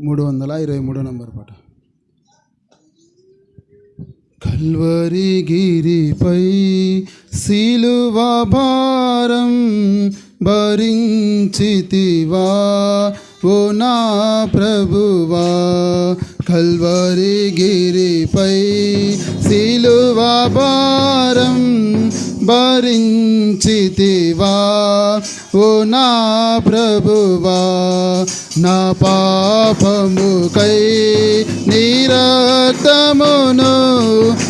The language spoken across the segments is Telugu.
మూడు వందల ఇరవై మూడో నంబర్ పాట. కల్వరి గిరిపై శిలువ భారం భరించితివా? ఓ నా ప్రభువా కల్వరి గిరిపై శిలువ భారం భరించితివా? ఓ నా ప్రభువా నా పాపముకై నిరక్తమును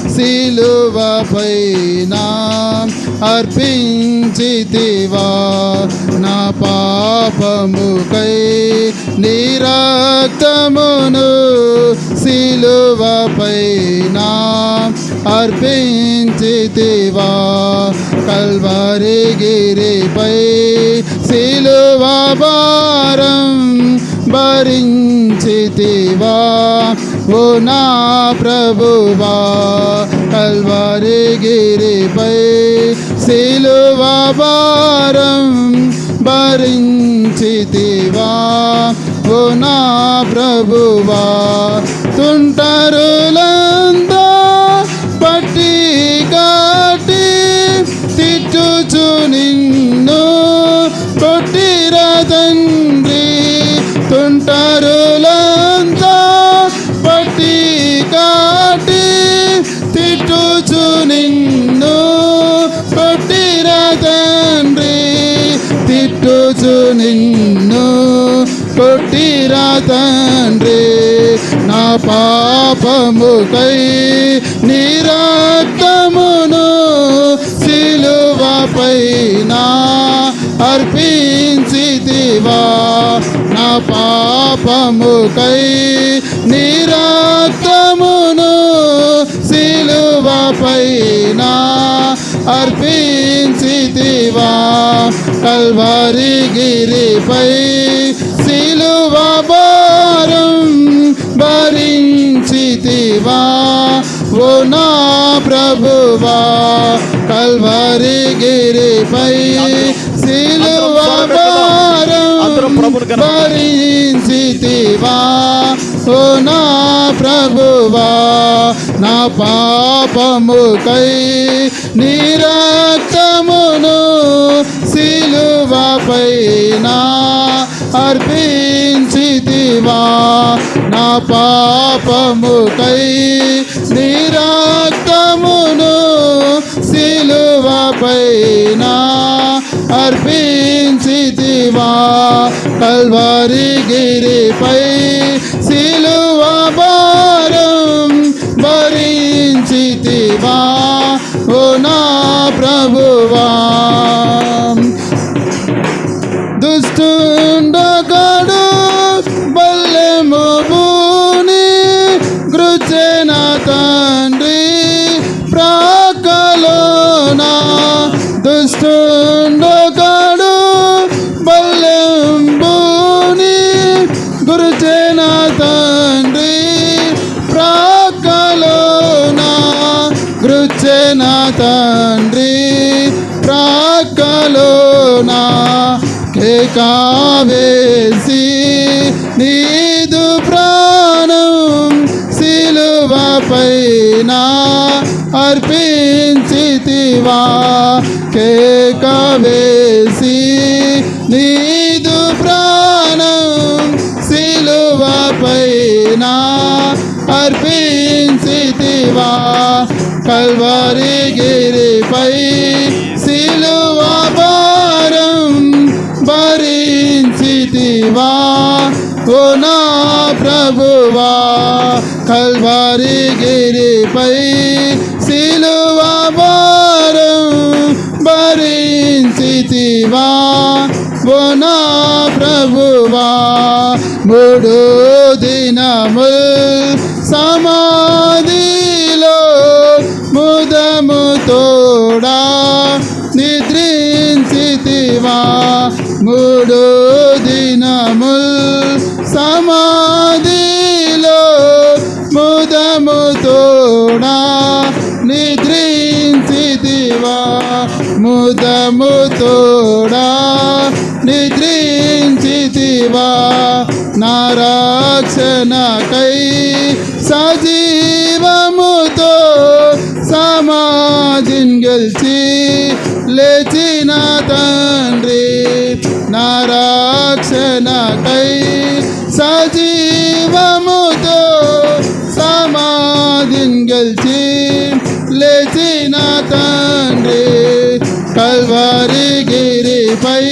సిలువపై నా అర్పించితివా. నా పాపముకై నిరక్తమును సిలువపై నా అర్పించితివా. కల్వరి గిరిపై సిలువ భరించితివా ఓ నా ప్రభువా కల్వారి గిరిపై శిలువ భారం భరించితివా ఓ నా ప్రభువా తుంట కొట్టిరా తండ్రి నా పాపముకై నిరక్తమును సిలువపై నా అర్పించితివా. నా పాపముకై నిరక్తమును సిలువపై నా అర్పించితివా. కల్వరి గిరిపై ప్రభువా కల్వరి గిరిపై సిలువ. భరించితివా ఓ నా ప్రభువా నా పాపముకై నిరక్తమును సిలువపై నా అర్పించితివా. నా పాపముకై నిరాక్తమును సిలువపై నా అర్పించితివా. కల్వరి గిరిపై సిలువ కావేసి నీదు ప్రాణం సిలువపై పైన అర్పించితివా. కేకవేసి నీదు ప్రాణం సిలువపై పైన అర్పించితివా. కల్వరి గిరిపై భరించితివా ఓ నా ప్రభువా కల్వారి గిరిపై సిలువా భారం భరించితివా? ఓ నా ప్రభువా మూడు దినముల్ సమా మూడు దినముల్ సమాధిలో ముదము తోడా నిద్రించితివా. ముదము తోడా నిద్రించితివా. నా రక్షణకై సజీవముతో సమాజిన్ గెలిచి లేచిన తన నా రక్షణకై సజీవముతో సమాధిని గెలిచి లేచిన తండ్రి కల్వరి గిరిపై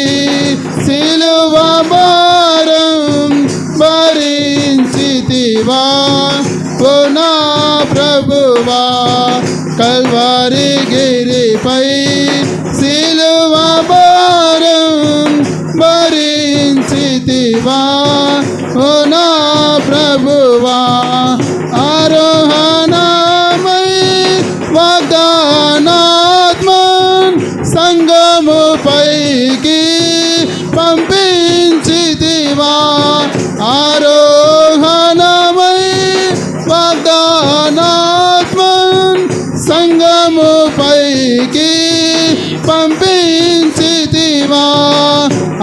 సిలువ భారం భరించితివా ఓ నా ప్రభువా కల్వరి గిరిపై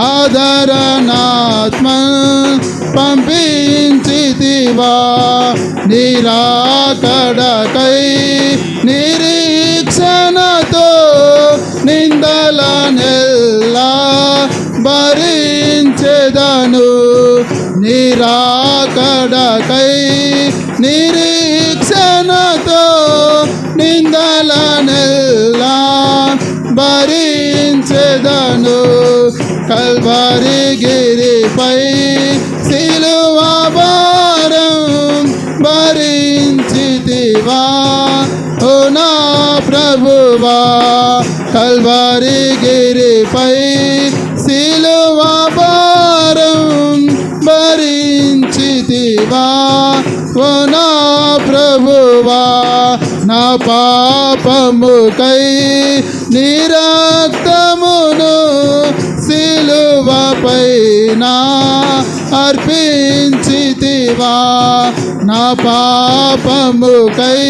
ఆదరణాత్మ పంపించితివా నిరాకడకై నిరీక్షణతో నిందల నెల్లా భరించెదను. నిరాకడకై నిరీ కల్వరి గిరిపై సిలువ భారం భరించితివా. ఓ నా ప్రభువా కల్వరి గిరిపై సిలువ భారం భరించితివా. ఓ నా ప్రభువా నా పాపముకై నిరక్తమును అర్పించితివా నా పాపముకై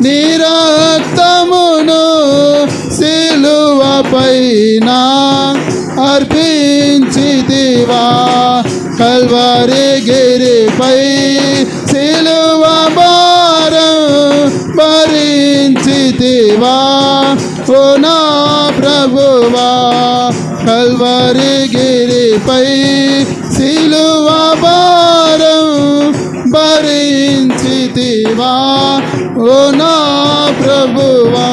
నిరక్తమును సిలువపైన అర్పించితివా. కల్వరి గిరిపై సిలువ భారం భరించితివా. ఓ నా ప్రభువా కల్వరి గిరిపై సిలువ భారం భరించితివా? ఓ నా ప్రభువా.